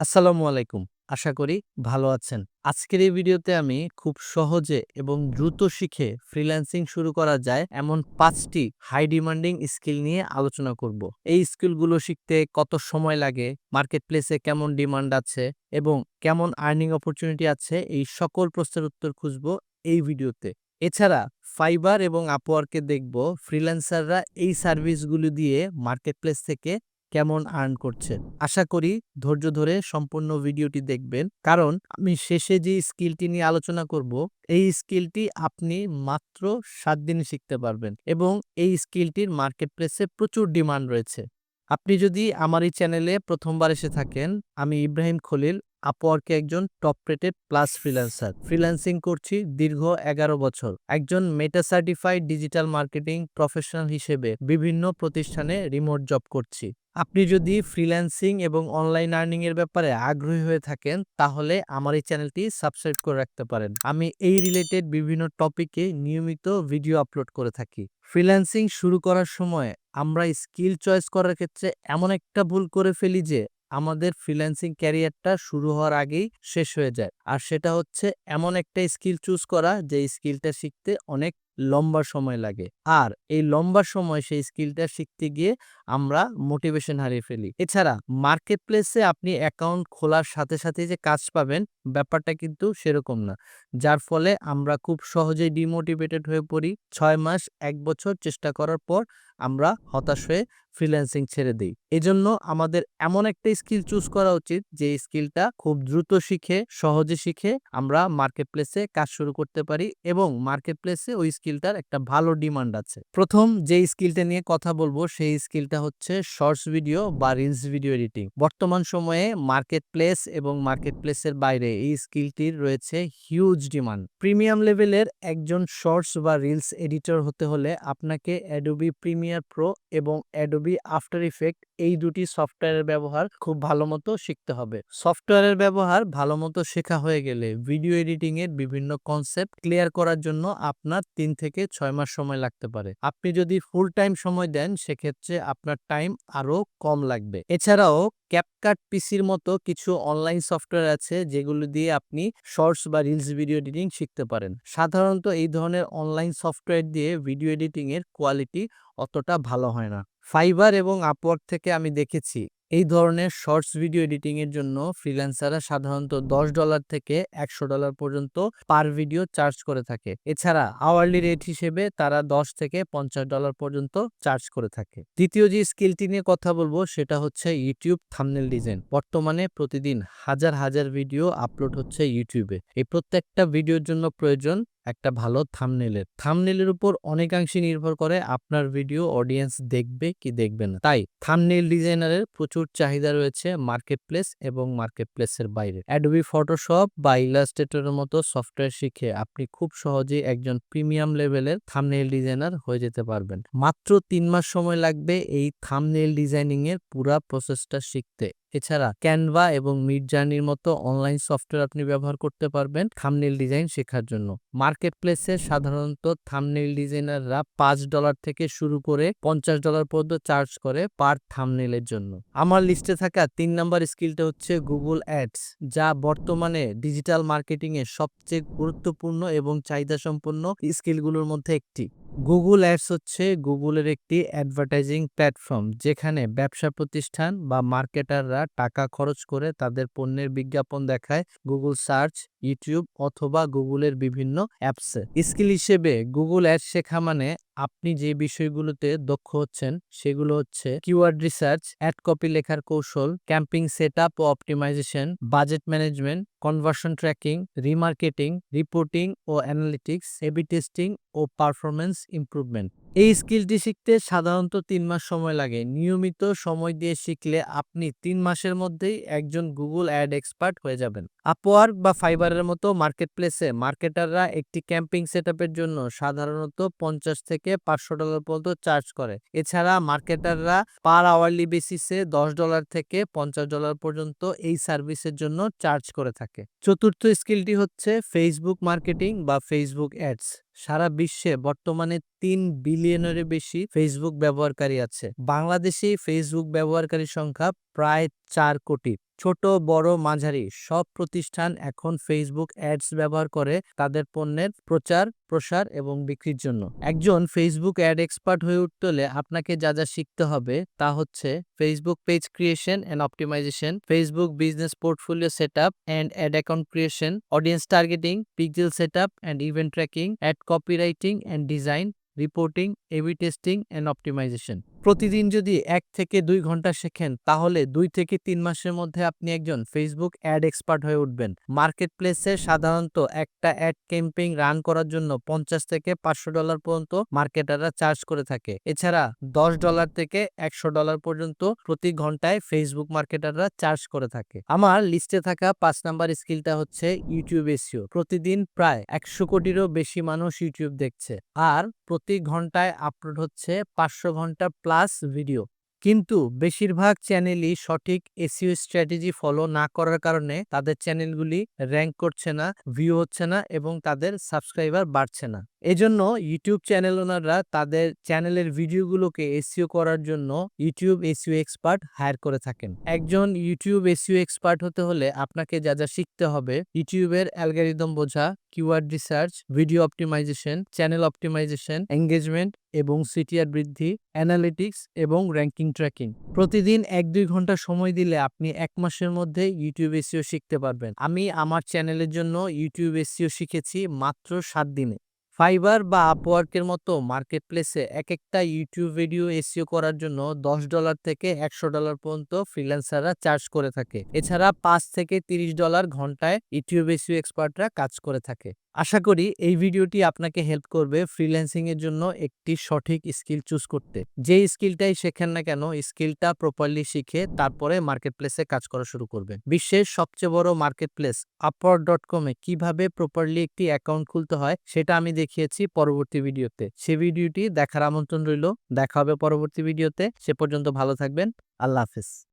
আসসালামু আলাইকুম। আশা করি ভালো আছেন। আজকের এই ভিডিওতে আমি খুব সহজে এবং দ্রুত শিখে ফ্রিল্যান্সিং শুরু করা যায় এমন পাঁচটি হাই ডিমান্ডিং স্কিল নিয়ে আলোচনা করব। এই স্কিলগুলো শিখতে কত সময় লাগে, মার্কেট প্লেসে কেমন ডিমান্ড আছে এবং কেমন আর্নিং অপরচুনিটি আছে এই সকল প্রশ্নের উত্তর খুঁজব এই ভিডিওতে। এছাড়া ফাইবার এবং আপওয়ার্কে দেখব ফ্রিল্যান্সাররা এই সার্ভিসগুলো দিয়ে মার্কেট প্লেস থেকে কেমন আর্ন করছে। আশা করি ধৈর্য ধরে সম্পূর্ণ ভিডিওটি দেখবেন। কারণ আমি শেষে যে স্কিলটি নিয়ে আলোচনা করব, এই স্কিলটি আপনি মাত্র সাত দিনে শিখতে পারবেন এবং এই স্কিলটির মার্কেট প্লেসে প্রচুর ডিমান্ড রয়েছে। আপনি যদি আমার এই চ্যানেলে প্রথমবার এসে থাকেন, আমি ইব্রাহিম খলিল আপওয়ার্কে একজন top rated plus freelancer. Freelancing করছি দীর্ঘ ১১ বছর। একজন Meta certified digital marketing professional হিসেবে বিভিন্ন প্রতিষ্ঠানে রিমোট জব করছি। আপনি যদি ফ্রিল্যান্সিং এবং অনলাইন আর্নিং এর ব্যাপারে আগ্রহী হয়ে থাকেন, তাহলে আমার এই চ্যানেলটি সাবস্ক্রাইব করে রাখতে পারেন। আমি এই রিলেটেড বিভিন্ন টপিকে নিয়মিত ভিডিও আপলোড করে থাকি। ফ্রিল্যান্সিং শুরু করার সময় আমরা স্কিল চয়েস করার ক্ষেত্রে এমন একটা ভুল করে ফেলি যে আমাদের ফ্রিল্যান্সিং ক্যারিয়ারটা শুরু হওয়ার আগেই শেষ হয়ে যায়। আর সেটা হচ্ছে এমন একটা স্কিল চুজ করা যে স্কিলটা শিখতে অনেক লম্বা সময় লাগে। আর এই লম্বা সময় সেই স্কিলটা শিখতে গিয়ে আমরা মোটিভেশন হারিয়ে ফেলি। এছাড়া মার্কেট প্লেসে আপনি অ্যাকাউন্ট খোলার সাথে সাথে যে কাজ পাবেন ব্যাপারটা কিন্তু সেরকম না। যার ফলে আমরা খুব সহজেই ডিমোটিভেটেড হয়ে পড়ি। ছয় মাস এক বছর চেষ্টা করার পর আমরা হতাশ হয়ে ফ্রিল্যান্সিং ছেড়ে দিই এজন্য আমাদের এমন একটা স্কিল চুজ করা উচিত যে স্কিলটা খুব দ্রুত শিখে, সহজে শিখে আমরা মার্কেট প্লেসে কাজ শুরু করতে পারি এবং মার্কেট প্লেসে ওই স্কিলটার একটা ভালো ডিমান্ড আছে। প্রথম যে স্কিলটা নিয়ে কথা বলব, সেই স্কিলটা হচ্ছে শর্টস ভিডিও বা রিলস ভিডিও এডিটিং। বর্তমান সময়ে মার্কেট প্লেস এবং মার্কেট প্লেসের বাইরে এই স্কিলটির রয়েছে হিউজ ডিমান্ড। প্রিমিয়াম লেভেলের একজন শর্টস বা রিলস এডিটর হতে হলে আপনাকে অ্যাডোবি প্রিমিয়ার প্রো এবং অ্যাডোবি আফটার ইফেক্ট এই দুটি সফটওয়্যারের ব্যবহার খুব ভালো মতো শিখতে হবে। সফটওয়্যারের ব্যবহার ভালো মতো শেখা হয়ে গেলে ভিডিও এডিটিং এর বিভিন্ন কনসেপ্ট ক্লিয়ার করার জন্য আপনার তিন থেকে ছয় মাস সময় লাগতে পারে। আপনি যদি ফুল টাইম সময় দেন, সেক্ষেত্রে আপনার টাইম আরও কম লাগবে। এছাড়াও ক্যাপকাট পিসির মতো কিছু অনলাইন সফটওয়্যার আছে, যেগুলো দিয়ে আপনি শর্টস বা রিলস ভিডিও এডিটিং শিখতে পারেন। সাধারণত এই ধরনের অনলাইন সফটওয়্যার দিয়ে ভিডিও এডিটিং এর কোয়ালিটি অতটা ভালো হয় না। ফাইবার এবং আপওয়ার্ক থেকে আমি দেখেছি, এই ধরনের শর্টস ভিডিও এডিটিং এর জন্য ফ্রিল্যান্সাররা সাধারণত $১০ থেকে $১০০ পর্যন্ত পার ভিডিও চার্জ করে থাকে। এছাড়া আওয়ারলি রেট হিসেবে তারা $১০ থেকে $৫০ পর্যন্ত চার্জ করে থাকে। দ্বিতীয় যে স্কিলটি নিয়ে কথা বলব, সেটা হচ্ছে ইউটিউব থাম্বনেল ডিজাইন। বর্তমানে প্রতিদিন হাজার হাজার ভিডিও আপলোড হচ্ছে ইউটিউবে। এই প্রত্যেকটা ভিডিওর জন্য প্রয়োজন একটা ভালো থামনেলের থামনেলের উপর অনেকাংশে নির্ভর করে আপনার ভিডিও অডিয়েন্স দেখবে কি দেখবে না। তাই থামনেল ডিজাইনারের প্রচুর চাহিদা রয়েছে মার্কেট প্লেস এবং মার্কেট প্লেসের বাইরে। অ্যাডোবি ফটোশপ বা ইলাস্ট্রেটরের মতো সফটওয়্যার শিখে আপনি খুব সহজেই একজন প্রিমিয়াম লেভেলের থামনেল ডিজাইনার হয়ে যেতে পারবেন। মাত্র তিন মাস সময় লাগবে এই থামনেল ডিজাইনিং এর পুরা প্রসেসটা শিখতে। এছাড়া ক্যানভা এবং মিডজার্নির মতো অনলাইন সফটওয়্যার আপনি ব্যবহার করতে পারবেন থামনেল ডিজাইন শেখার জন্য। মার্কেট প্লেসে সাধারণত থামনেল ডিজাইনাররা পাঁচ ডলার থেকে শুরু করে $৫০ পর্যন্ত চার্জ করে পার থামনেলের জন্য। আমার লিস্টে থাকা তিন নাম্বার স্কিলটা হচ্ছে গুগল অ্যাডস যা বর্তমানে ডিজিটাল মার্কেটিং এ সবচেয়ে গুরুত্বপূর্ণ এবং চাহিদাসম্পন্ন স্কিলগুলোর মধ্যে একটি। গুগল অ্যাডস হচ্ছে গুগলের একটি অ্যাডভার্টাইজিং প্ল্যাটফর্ম যেখানে ব্যবসা প্রতিষ্ঠান বা মার্কেটাররা টাকা খরচ করে তাদের পণ্যের বিজ্ঞাপন দেখায় গুগল সার্চ, ইউটিউব অথবা গুগলের বিভিন্ন অ্যাপসে। স্কিল হিসেবে গুগল অ্যাডস শেখা মানে আপনি যে বিষয়গুলোতে দক্ষ হচ্ছেন সেগুলো হচ্ছে কিওয়ার্ড রিসার্চ, অ্যাড কপি লেখার কৌশল, ক্যাম্পিং সেটআপ ও optimisation, budget management, conversion tracking, remarketing, reporting ও অ্যানালিটিক্স, এ-বি টেস্টিং ও পারফরমেন্স ইমপ্রুভমেন্ট। এই স্কিলটি শিখতে সাধারণত তিন মাস সময় লাগে। নিয়মিত সময় দিয়ে শিখলে আপনি তিন মাসের মধ্যেই একজন গুগল অ্যাড এক্সপার্ট হয়ে যাবেন। আপওয়ার্ক বা ফাইবারের মতো মার্কেট প্লেসে মার্কেটাররা একটি ক্যাম্পিং সেটআপের জন্য সাধারণত $৫০ থেকে $৫০০ পর্যন্ত চার্জ করে। এছাড়া মার্কেটাররা পার আওয়ারলি বেসিসে $১০ থেকে $৫০ পর্যন্ত এই সার্ভিসের জন্য চার্জ করে থাকে। চতুর্থ স্কিলটি হচ্ছে ফেসবুক মার্কেটিং বা ফেসবুক অ্যাডস। সারা বিশ্বে বর্তমানে তিন বিলিয়নের বেশি ফেসবুক ব্যবহারকারী আছে। বাংলাদেশে ফেসবুক ব্যবহারকারীর সংখ্যা প্রায় চার কোটি। ছোট, বড়, মাঝারি সব প্রতিষ্ঠান এখন ফেসবুক অ্যাডস ব্যবহার করে তাদের পণ্যের প্রচার, প্রসার এবং বিক্রির জন্য। একজন ফেসবুক অ্যাড এক্সপার্ট হয়ে উঠতে আপনাকে যা যা শিখতে হবে তা হচ্ছে Facebook page creation and optimisation Facebook business portfolio set up and ad account creation audience targeting pixel set up and event tracking ad copywriting and design reporting A B testing and optimisation প্রতিদিন যদি এক থেকে দুই ঘণ্টা শেখেন, তাহলে দুই থেকে তিন মাসের মধ্যে আপনি একজন ফেসবুক অ্যাড এক্সপার্ট হয়ে উঠবেন। মার্কেট প্লেসে সাধারণত একটা অ্যাড ক্যাম্পেইন রান করার জন্য পঞ্চাশ থেকে পাঁচশো ডলার পর্যন্ত মার্কেটাররা চার্জ করে থাকে। এছাড়া দশ ডলার থেকে একশো ডলার পর্যন্ত প্রতি ঘন্টায় ফেসবুক মার্কেটাররা চার্জ করে থাকে। আমার লিস্টে থাকা পাঁচ নাম্বার স্কিলটা হচ্ছে ইউটিউব এসিও প্রতিদিন প্রায় একশো কোটিরও বেশি মানুষ ইউটিউব দেখছে। আর প্রতি ঘন্টায় আপলোড হচ্ছে পাঁচশো ঘণ্টা প্লাস ভিডিও। কিন্তু বেশিরভাগ চ্যানেলই সঠিক এসিও স্ট্র্যাটেজি ফলো না করার কারণে তাদের চ্যানেলগুলি র্যাঙ্ক করছে না, ভিউ হচ্ছে না এবং তাদের সাবস্ক্রাইবার বাড়ছে না। এজন্য ইউটিউব চ্যানেল ওনাররা তাদের চ্যানেলের ভিডিওগুলোকে এসিও করার জন্য ইউটিউব এসিও এক্সপার্ট হায়ার করে থাকেন। একজন ইউটিউব এসিও এক্সপার্ট হতে হলে আপনাকে যা যা শিখতে হবে, ইউটিউবের অ্যালগারিদম বোঝা, keyword research, video optimization, channel optimization, engagement এবং সিটিআর বৃদ্ধি, অ্যানালিটিক্স এবং র্যাঙ্কিং ট্র্যাকিং। প্রতিদিন এক দুই ঘণ্টা সময় দিলে আপনি এক মাসের মধ্যে ইউটিউব এসিও শিখতে পারবেন। আমি আমার চ্যানেলের জন্য ইউটিউব এসিও শিখেছি মাত্র সাত দিনে। ফাইবার বা আপওয়ার্কের মতো মার্কেট প্লেসে এক একটা ইউটিউব ভিডিও এসিও করার জন্য দশ ডলার থেকে একশো ডলার পর্যন্ত ফ্রিল্যান্সাররা চার্জ করে থাকে। এছাড়া পাঁচ থেকে তিরিশ ডলার ঘন্টায় ইউটিউব এসিও এক্সপার্টরা কাজ করে থাকে। আশা করি এই ভিডিওটি আপনাকে হেল্প করবে ফ্রিল্যান্সিং এর জন্য একটি সঠিক স্কিল চুজ করতে। যে স্কিলটাই শেখেন না কেন স্কিলটা প্রপারলি শিখে তারপরে মার্কেট প্লেসে কাজ করা শুরু করবেন। বিশ্বের সবচেয়ে বড় মার্কেট প্লেস আপওয়ার্ড ডট কমে কীভাবে প্রপারলি একটি অ্যাকাউন্ট খুলতে হয়, সেটা আমি দেখিয়েছি পরবর্তী ভিডিওতে। সে ভিডিওটি দেখার আমন্ত্রণ রইল, দেখা হবে পরবর্তী ভিডিওতে। সে পর্যন্ত ভালো থাকবেন, আল্লাহ হাফেজ।